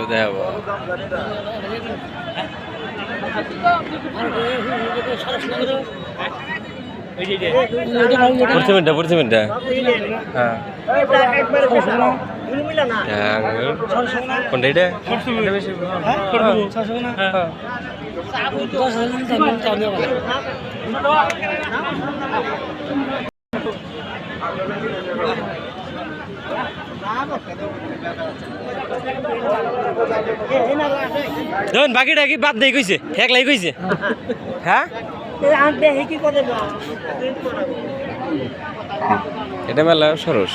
কেউ দেখাবো পড়ছে মিনটা পড়ছে মিনটা হ্যাঁ। কোনটা এটা? হ্যাঁ, হ্যাঁ। দেখুন বাকিটা কি বাদ দিয়ে কইছে? একলাই কইছে? হ্যাঁ? এটা মেলা সরস।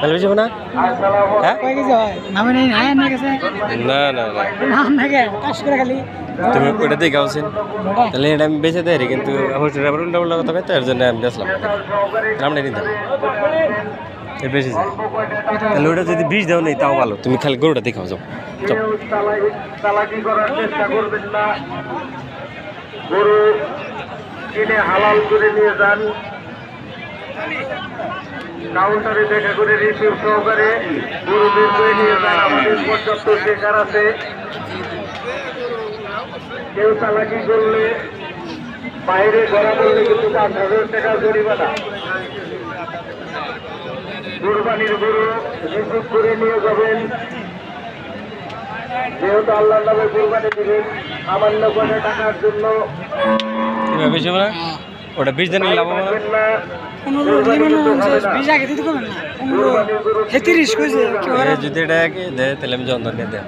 মেলা বেশি না? হ্যাঁ? নামে নেই নাই না গেছে? না না না। নাম নাকি কাজ করে খালি। তুমি ওটা দিয়ে গাওছেন তাহলে এটা আমি বেঁচে দেয় কিন্তু আবার উল্টা উল্টা কথা কইতে এর জন্য আমি বেসলাম নাম নিতাম বেশি যায়। তাহলে ওটা যদি বিষ দাও নেই তাও ভালো। তুমি খালি গরুটা দেখাও যাও। যাও। চালাকি করার চেষ্টা করবেন না। গরু কিনে হালাল করে নিয়ে যান। কাউন্টারে দেখা করে রিসিভ সহকারে গরু বের নিয়ে পর্যাপ্ত শেখার আছে। কেউ চালাকি করলে, বাইরে ধরা পড়লে কিন্তু পাঁচ হাজার টাকা জরিমানা। কোরবানির গরু রিসিভ করে নিয়ে যাবেন। যেহেতু আল্লাহ নামে কোরবানি দিবেন, সামান্য করে টাকার জন্য। না ওটা বিশ আগে দিতে করবেন না। পনেরো হে তিরিশ কইছে কি এ যদি এটা একে দেয় তাহলে আমি যন্ত্রণ নিয়ে দেয়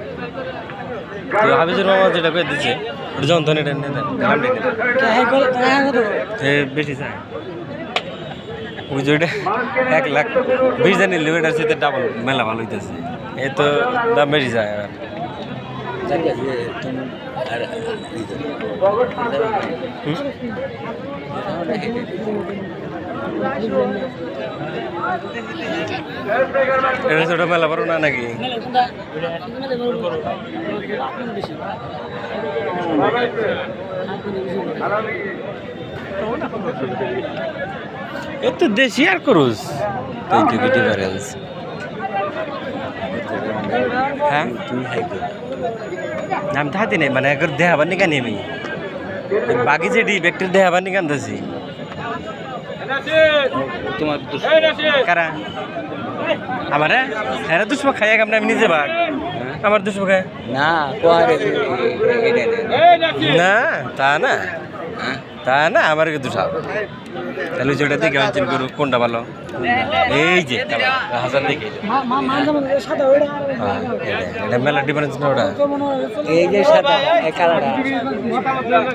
তো হাফিজুর মামা যেটা করে দিচ্ছে ওটা যন্ত্রণ এটা নিয়ে দেন। তাহলে নিয়ে দেব। হে কত? কত এ বেশি চাই ওই যে এক লাখ বিশ জানি লিমিটার সাথে ডাবল মেলা ভালো হইতেছে। এ তো দাম বেশি যায় এবার এটা ছোট মেলা বড় না নাকি? এ তো দেশি আর করুস এইটুকু ডিফারেন্স হ্যাঁ? আমি থাকে নেই মানে একবার দেহাবার নিকা নেমি আমি। বাকি যে ডি ব্যক্তির দেহাবার নিকা আনতেছি তোমার কারা? আমার? হ্যাঁ দুষ্প খাইয়া কামনা আমি নিজে ভাগ আমার দুষ্প খায় না না তা না। তা না আমার কিন্তু সাপ তাহলে যেটা দেখে অঞ্চল করু কোনটা ভালো? এই যে হাজার দেখে মা মা মা যেমন সাদা ওইটা হ্যাঁ, এটা- মেলা ডিফারেন্স না ওটা? এই যে সাদা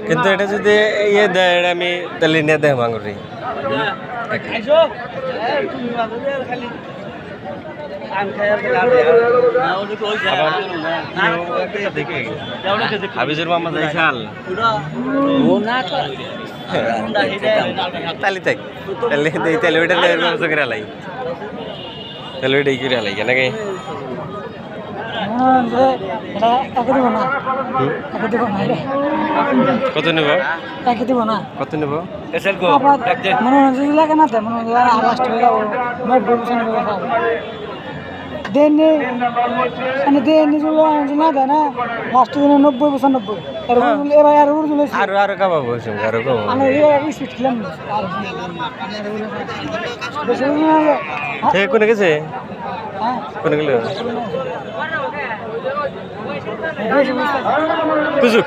কিন্তু এটা যদি ইয়ে দেয় এটা আমি তাহলে নিয়ে দেয় মাঙ্গুরি হাবিজুর মামা যাই খাল ও না তো তালি তাই তাহলে তাহলে ওইটা ব্যবস্থা করে লাই তাহলে ওইটাই করে কত নেব? দিব না কত নেব মনে হয় যদি লাগে না তো মনে হয় লাস্ট হয়ে যাব। নব্বই বছর দেন মানে দেন যদি না দেয় না। লাস্ট দিনে নব্বই বছর নব্বই এরকম এবার আর উড় চলে আরও আরও কাবাবো আরও কাবাবো আমরা এই স্পিড খেলাম। সে কোনে গেছে? হ্যাঁ। কোনে গেল? বুঝতে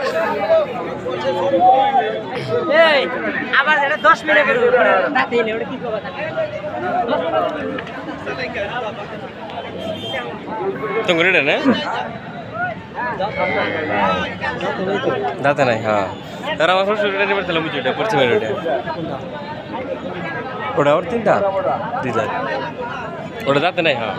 আবার এটা দশ মিনিট করে রাতে এলে ওটা কি করব এটা না? দাঁতে নাই হ্যাঁ। তারা আমার শ্বশুর এটা নেবার তাহলে বুঝি ওটা পশ্চিমের ওটা ওটা ওর তিনটা? দুই দাঁত ওটা দাঁতে নাই হ্যাঁ।